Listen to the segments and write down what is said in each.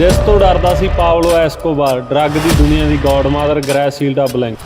ਜਿਸ ਤੋਂ ਡਰਦਾ ਸੀ ਪਾਵਲੋ ਐਸਕੋਬਾਰ, ਡਰੱਗ ਦੀ ਦੁਨੀਆ ਦੀ ਗੌਡਮਾਦਰ ਗ੍ਰੈਸੀਲਡਾ ਬਲੈਂਕ।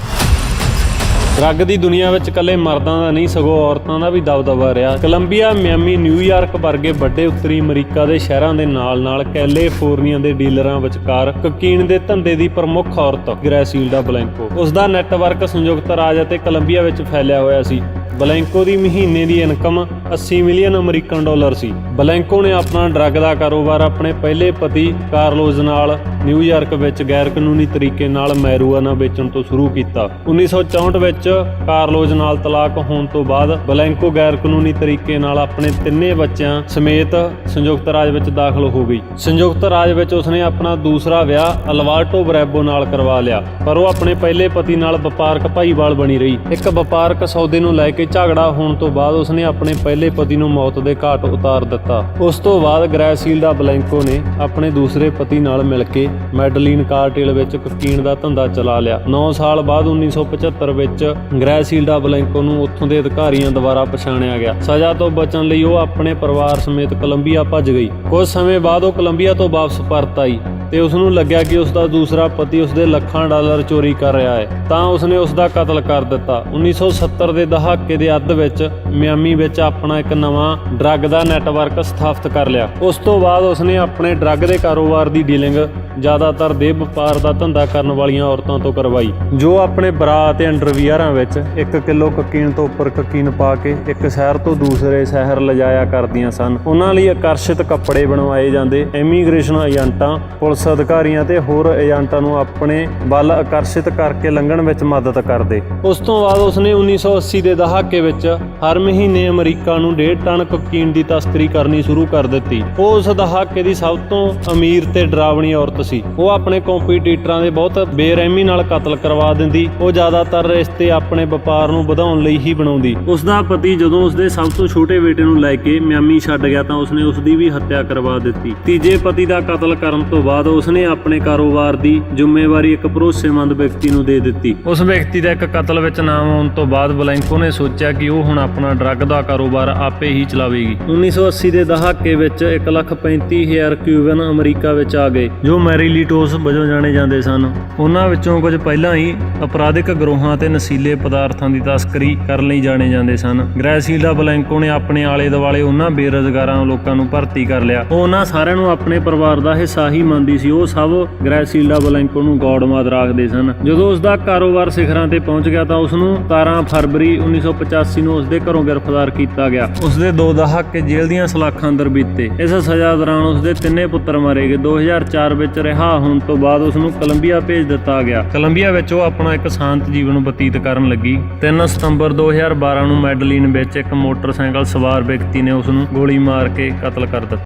ਡਰੱਗ ਦੀ ਦੁਨੀਆ ਵਿੱਚ ਇਕੱਲੇ ਮਰਦਾਂ ਦਾ ਨਹੀਂ, ਸਗੋਂ ਔਰਤਾਂ ਦਾ ਵੀ ਦਬਦਬਾ ਰਿਹਾ। ਕੋਲੰਬੀਆ, ਮਿਆਮੀ ਨਿਊਯਾਰਕ ਵਰਗੇ ਵੱਡੇ ਉੱਤਰੀ ਅਮਰੀਕਾ ਦੇ ਸ਼ਹਿਰਾਂ ਦੇ ਨਾਲ-ਨਾਲ ਕੈਲੀਫੋਰਨੀਆ ਦੇ ਡੀਲਰਾਂ ਵਿਚਕਾਰ ਕਕੀਨ ਦੇ ਧੰਦੇ ਦੀ ਪ੍ਰਮੁੱਖ ਔਰਤ ਗ੍ਰੈਸੀਲਡਾ ਬਲੈਂਕੋ ਉਸ ਦਾ ਨੈਟਵਰਕ ਸੰਯੁਕਤ ਰਾਜ ਅਤੇ ਕੋਲੰਬੀਆ ਵਿੱਚ ਫੈਲਿਆ ਹੋਇਆ ਸੀ। ਬਲੈਂਕੋ ਦੀ ਮਹੀਨੇ ਦੀ ਇਨਕਮ 80 ਮਿਲੀਅਨ ਅਮਰੀਕਨ ਡਾਲਰ ਸੀ। ਬਲੈਂਕੋ ਨੇ ਆਪਣਾ ਡਰੱਗ ਦਾ ਕਾਰੋਬਾਰ ਆਪਣੇ ਪਹਿਲੇ ਪਤੀ ਕਾਰਲੋਜ਼ ਨਾਲ ਨਿਊਯਾਰਕ ਵਿੱਚ ਗੈਰ ਕਾਨੂੰਨੀ ਤਰੀਕੇ ਨਾਲ ਮੈਰੂਆਨਾ ਵੇਚਣ ਤੋਂ ਸ਼ੁਰੂ ਕੀਤਾ। 1964 ਵਿੱਚ ਕਾਰਲੋਜ਼ ਨਾਲ ਤਲਾਕ ਹੋਣ ਤੋਂ ਬਾਅਦ ਬਲੈਂਕੋ ਗੈਰ ਕਾਨੂੰਨੀ ਤਰੀਕੇ ਨਾਲ ਆਪਣੇ ਤਿੰਨੇ ਬੱਚਿਆਂ ਸਮੇਤ ਸੰਯੁਕਤ ਰਾਜ ਵਿੱਚ ਦਾਖਲ ਹੋ ਗਈ। ਸੰਯੁਕਤ ਰਾਜ ਵਿੱਚ ਉਸਨੇ ਆਪਣਾ ਦੂਸਰਾ ਵਿਆਹ ਅਲਵਾਰਟੋ ਬ੍ਰੈਬੋ ਨਾਲ ਕਰਵਾ ਲਿਆ। ਪਰ ਉਹ ਆਪਣੇ ਪਹਿਲੇ ਪਤੀ ਨਾਲ ਵਪਾਰਕ ਭਾਈਵਾਲ ਬਣੀ ਰਹੀ। ਇੱਕ ਵਪਾਰਕ ਸੌਦੇ ਨੂੰ ਲੈ ਕੇ ਝਗੜਾ ਹੋਣ ਤੋਂ ਬਾਅਦ ਉਸਨੇ ਆਪਣੇ ਪਹਿਲੇ ਪਤੀ ਨੂੰ ਮੌਤ ਦੇ ਘਾਟ ਉਤਾਰ ਦਿੱਤਾ। ਉਸ ਤੋਂ ਬਾਅਦ ਗ੍ਰੈਸੀਲਡਾ ਬਲੈਂਕੋ ਨੇ ਆਪਣੇ ਦੂਸਰੇ ਪਤੀ ਨਾਲ ਮਿਲ ਕੇ ਮੈਡਲਿਨ ਕਾਰਟੇਲ ਵਿੱਚ ਕੋਕੀਨ ਦਾ ਧੰਦਾ ਚਲਾ ਲਿਆ। 9 ਸਾਲ ਬਾਅਦ 1975 ਵਿੱਚ ਗ੍ਰੈਸੀਲਡਾ ਬਲੈਂਕੋ ਨੂੰ ਉੱਥੋਂ ਦੇ ਅਧਿਕਾਰੀਆਂ ਦੁਆਰਾ ਪਛਾਣਿਆ ਗਿਆ। ਸਜ਼ਾ ਤੋਂ ਬਚਣ ਲਈ ਉਹ ਆਪਣੇ ਪਰਿਵਾਰ ਸਮੇਤ ਕੋਲੰਬੀਆ ਭੱਜ ਗਈ। ਕੁਝ ਸਮੇਂ ਬਾਅਦ ਉਹ ਕੋਲੰਬੀਆ ਤੋਂ ਵਾਪਸ ਪਰਤ ਆਈ। ਤੇ ਉਸ ਨੂੰ ਲੱਗਿਆ ਕਿ ਉਸ ਦਾ ਦੂਸਰਾ ਪਤੀ ਉਸ ਦੇ ਲੱਖਾਂ ਡਾਲਰ ਚੋਰੀ ਕਰ ਰਿਹਾ ਹੈ। ਤਾਂ ਉਸ ਨੇ ਉਸ ਦਾ ਕਤਲ ਕਰ ਦਿੱਤਾ। 1970 ਦੇ ਦਹਾਕੇ ਦੇ ਅੱਧ ਵਿੱਚ ਮਿਆਮੀ ਵਿੱਚ ਆਪਣਾ ਇੱਕ ਨਵਾਂ ਡਰੱਗ ਦਾ ਨੈਟਵਰਕ ਸਥਾਪਿਤ ਕਰ ਲਿਆ। ਉਸ ਤੋਂ ਬਾਅਦ ਉਸ ਨੇ ਆਪਣੇ ਡਰੱਗ ਦੇ ਕਾਰੋਬਾਰ ਦੀ ਡੀਲਿੰਗ ਜ਼ਿਆਦਾਤਰ ਦੇਹ ਵਪਾਰ ਦਾ ਧੰਦਾ ਕਰਨ ਵਾਲੀਆਂ ਔਰਤਾਂ ਤੋਂ ਕਰਵਾਈ। ਜੋ ਆਪਣੇ ਬਰਾ ਅਤੇ ਅੰਡਰਵੀਅਰਾਂ ਵਿੱਚ 1 ਕਿਲੋ ਕਕੀਨ ਤੋਂ ਉੱਪਰ ਕਕੀਨ ਪਾ ਕੇ ਇੱਕ ਸ਼ਹਿਰ ਤੋਂ ਦੂਸਰੇ ਸ਼ਹਿਰ ਲਿਜਾਇਆ ਕਰਦੀਆਂ ਸਨ। ਉਹਨਾਂ ਲਈ ਆਕਰਸ਼ਿਤ ਕੱਪੜੇ ਬਣਵਾਏ ਜਾਂਦੇ ਇਮੀਗ੍ਰੇਸ਼ਨ ਏਜੰਟਾਂ, ਪੁਲਿਸ ਅਧਿਕਾਰੀਆਂ ਤੇ ਹੋਰ ਏਜੰਟਾਂ ਨੂੰ ਆਪਣੇ ਵੱਲ ਆਕਰਸ਼ਿਤ ਕਰਕੇ ਲੰਘਣ ਵਿੱਚ ਮਦਦ ਕਰਦੇ। ਉਸ ਤੋਂ ਬਾਅਦ ਉਸਨੇ 1980 ਦੇ ਦਹਾਕੇ ਵਿੱਚ ਹਰ ਮਹੀਨੇ ਅਮਰੀਕਾ ਨੂੰ 1.5 ਟਨ ਕੋਕੀਨ ਦੀ ਤਸਕਰੀ ਕਰਨੀ ਸ਼ੁਰੂ ਕਰ ਦਿੱਤੀ। ਉਹ ਉਸ ਦਹਾਕੇ ਦੀ ਸਭ ਤੋਂ ਅਮੀਰ ਤੇ ਡਰਾਵਣੀ ਔਰਤ ਸੀ। ਉਹ ਆਪਣੇ ਕੰਪੀਟੀਟਰਾਂ ਦੇ ਬਹੁਤ ਬੇਰਹਿਮੀ ਨਾਲ ਕਤਲ ਕਰਵਾ ਦਿੰਦੀ। ਉਹ ਜ਼ਿਆਦਾਤਰ ਰਿਸ਼ਤੇ ਆਪਣੇ ਵਪਾਰ ਨੂੰ ਵਧਾਉਣ ਲਈ ਹੀ ਬਣਾਉਂਦੀ। ਉਸ ਦਾ ਪਤੀ ਜਦੋਂ ਉਸ ਦੇ ਸਭ ਤੋਂ ਛੋਟੇ ਬੇਟੇ ਨੂੰ ਲੈ ਕੇ ਮਿਆਮੀ ਛੱਡ ਗਿਆ ਤਾਂ ਉਸਨੇ ਉਸ ਦੀ ਵੀ ਹੱਤਿਆ ਕਰਵਾ ਦਿੱਤੀ। ਤੀਜੇ ਪਤੀ ਦਾ ਕਤਲ ਕਰਨ ਤੋਂ ਬਾਅਦ ਉਸਨੇ ਆਪਣੇ ਕਾਰੋਬਾਰ ਦੀ ਜ਼ਿੰਮੇਵਾਰੀ ਇੱਕ ਭਰੋਸੇਮੰਦ ਵਿਅਕਤੀ ਨੂੰ ਦੇ ਦਿੱਤੀ। ਉਸ ਵਿਅਕਤੀ ਦਾ ਇੱਕ ਕਤਲ ਵਿੱਚ ਨਾਮ ਆਉਣ ਤੋਂ ਬਾਅਦ ਬਲੈਂਕੋ ਨੇ ਸੋਚਿਆ ਕਿ ਉਹ ਹੁਣ ਆਪਣਾ ਡਰੱਗ ਦਾ ਕਾਰੋਬਾਰ ਆਪੇ ਹੀ ਚਲਾਵੇਗੀ। 1980 ਦੇ ਦਹਾਕੇ ਵਿੱਚ 135000 ਕਿਊਬਨ ਅਮਰੀਕਾ ਵਿੱਚ ਆ ਗਏ, ਜੋ ਮੈਰੀਲੀਟੋਸ ਵਜੋਂ ਜਾਣੇ ਜਾਂਦੇ ਸਨ। ਉਹਨਾਂ ਵਿੱਚੋਂ ਕੁਝ ਪਹਿਲਾਂ ਹੀ ਅਪਰਾਧਿਕ ਗਰੋਹਾਂ ਤੇ ਨਸ਼ੀਲੇ ਪਦਾਰਥਾਂ ਦੀ ਤਸਕਰੀ ਕਰਨ ਲਈ ਜਾਣੇ ਜਾਂਦੇ ਸਨ। ਗ੍ਰੈਸੀਲਾ ਬਲੈਂਕੋ ਨੇ ਆਪਣੇ ਆਲੇ ਦੁਆਲੇ ਉਹਨਾਂ ਬੇਰੁਜ਼ਗਾਰਾਂ ਲੋਕਾਂ ਨੂੰ ਭਰਤੀ ਕਰ ਲਿਆ। ਉਹ ਉਹਨਾਂ ਸਾਰਿਆਂ ਨੂੰ ਆਪਣੇ ਪਰਿਵਾਰ ਦਾ ਹਿੱਸਾ ਹੀ ਮੰਨਦੀ ਸੀ। ਉਹ ਸਭ ਗ੍ਰੈਸੀਲਾ ਬਲੈਂਕੋ ਨੂੰ ਗੌਡਮਾਦ ਰੱਖਦੇ ਸਨ। ਜਦੋਂ ਉਸ ਦਾ ਕਾਰੋਬਾਰ ਸਿਖਰਾਂ ਤੇ ਪਹੁੰਚ ਗਿਆ ਤਾਂ ਉਸ ਨੂੰ 17 ਫਰਵਰੀ 1985 ਨੂੰ ਉਸ ਦੇ ਘਰੋਂ ਗ੍ਰਿਫਤਾਰ ਕੀਤਾ ਗਿਆ। ਉਸ ਦੇ ਦੋ ਦਹਾਕੇ ਜੇਲ੍ਹ ਦੀਆਂ ਸਲਾਖਾਂ ਅੰਦਰ ਬੀਤੇ। ਇਸ ਸਜ਼ਾ ਦੌਰਾਨ ਉਸ ਦੇ ਤਿੰਨੇ ਪੁੱਤਰ ਮਾਰੇ ਗਏ। 2004 ਵਿੱਚ ਰਿਹਾ ਹੋਣ ਤੋਂ ਬਾਅਦ ਉਸ ਨੂੰ ਕੋਲੰਬੀਆ ਭੇਜ ਦਿੱਤਾ ਗਿਆ। ਕੋਲੰਬੀਆ ਵਿੱਚ ਉਹ ਆਪਣਾ ਇੱਕ ਸ਼ਾਂਤ ਜੀਵਨ ਬਤੀਤ ਕਰਨ ਲੱਗੀ। 3 ਸਤੰਬਰ 2012 ਨੂੰ ਮੈਡਲਿਨ ਵਿੱਚ ਇੱਕ ਮੋਟਰਸਾਈਕਲ ਸਵਾਰ ਵਿਅਕਤੀ ਨੇ ਉਸ ਨੂੰ ਗੋਲੀ ਮਾਰ ਕੇ ਕਤਲ ਕਰ ਦਿੱਤਾ।